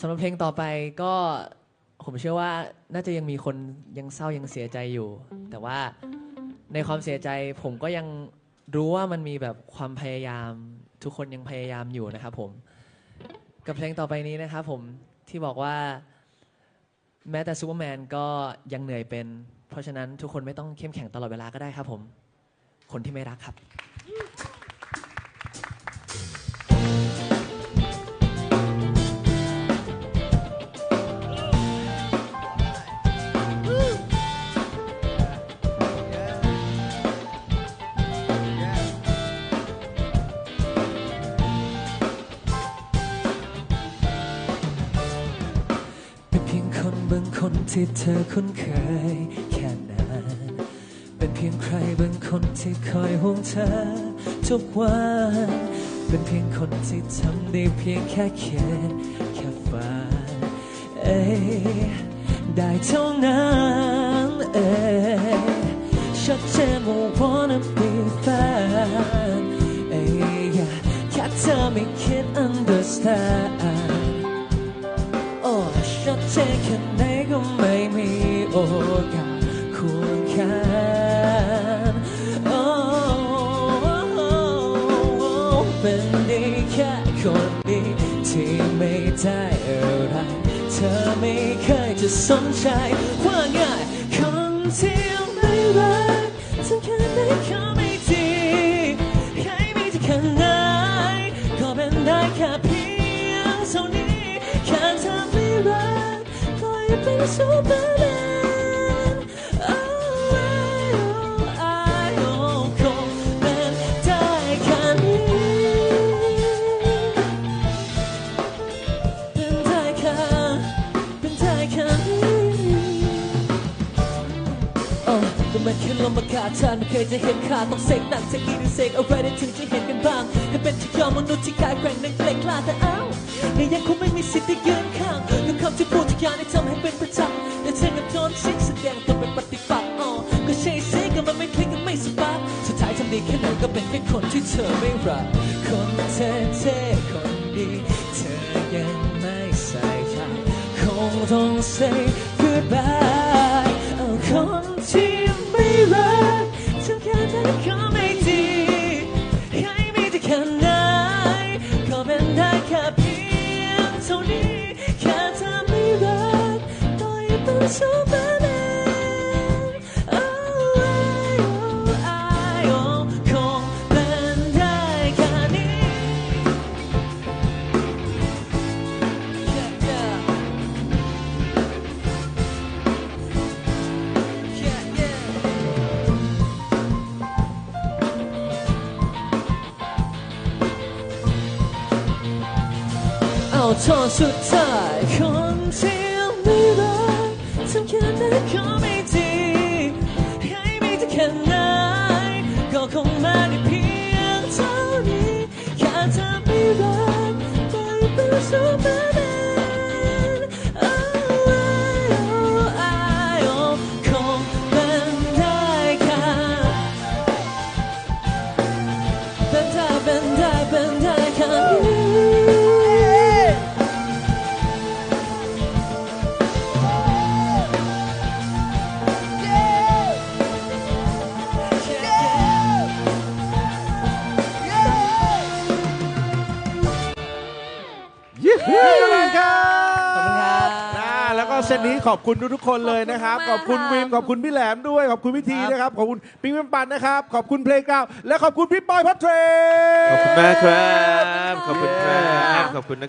สำหรับเพลงต่อไปก็ผมเชื่อว่าน่าจะยังมีคนยังเศร้ายังเสียใจอยู่ แต่ว่าในความเสียใจผมก็ยังรู้ว่ามันมีแบบความพยายาม ทุกคนยังพยายามอยู่นะครับผม กับเพลงต่อไปนี้นะครับผมที่บอกว่า แม้แต่ซูเปอร์แมนก็ยังเหนื่อยเป็น เพราะฉะนั้นทุกคนไม่ต้องเข้มแข็งตลอดเวลาก็ได้ครับผม คนที่ไม่รักครับ บางคนที่เธอคุ้นเคยแค่นั้นเป็นเพียงใครบางคนที่คอยห่วงเธอทุกวันเป็นเพียงคนที่ทำได้เพียงแค่เขียนแค่ฝันเอ้ยได้เท่านั้นเอ้ยชัดเจนว่า wanna be fan เอ้ยแค่เธอไม่คิด understand โอ้ชัดเจนแค่ เป็นได้แค่คนดีที่ไม่ได้อะไร เธอไม่เคยจะสนใจว่าไงคนที่ไม่รักถึงแค่ไหนก็ไม่ดีให้มีที่แค่ไหนก็เป็นได้แค่เพียงเท่านี้แค่เธอไม่รักก็อย่าเป็นซูเปอร์แมน มันแค่ลมอากาศฉันไม่เคยจะเห็นค่าต้องเสกหนักเสกนี้หรือเสกอะไรได้ถึงจะเห็นกันบ้างให้เป็นที่ยอมมนุษย์ที่กายแกร่งนั้นเกรงกล้าแต่เอ้าในยังคงไม่มีสิทธิ์ได้ยืนข้างกับคำที่พูดทุกอย่างที่ทำให้เป็นประจำแต่เธอกับโดนชิงแสดงตนเป็นปฏิปักษ์อ๋อก็ใช่สิกันมันไม่คลิกกันไม่สปาร์คสุดท้ายทำดีแค่ไหนก็เป็นแค่คนที่เธอไม่รักคนเท่เท่คนดีเธอยังไม่ใส่ใจคงต้อง say goodbye เอาคน รักถึงแค่ไหนก็ไม่ดีให้มีแต่แค่ไหนก็เป็นได้แค่เพียงเท่านี้แค่เธอไม่รักต่อย่าเป็นซูเปอร์แมน เอาตอนสุดท้ายคนที่ไม่รักทำแค่ไหนก็ไม่ ยี่ห้อกันครับขอบคุณครับแล้วก็เซตนี้ขอบคุณทุกๆคนเลยนะครับ ขขออบบคุคุณณมากวิม ค่ะ ขอบคุณพี่แหลมด้วย ขอบคุณพี่ทีนะครับ ขอบคุณปิงปิงปันนะครับ ขอบคุณเพลงเก้าและขอบคุณพี่ปอยพัทเทร ขอบคุณมากครับ ขอบคุณครับ ขอบคุณนะครับ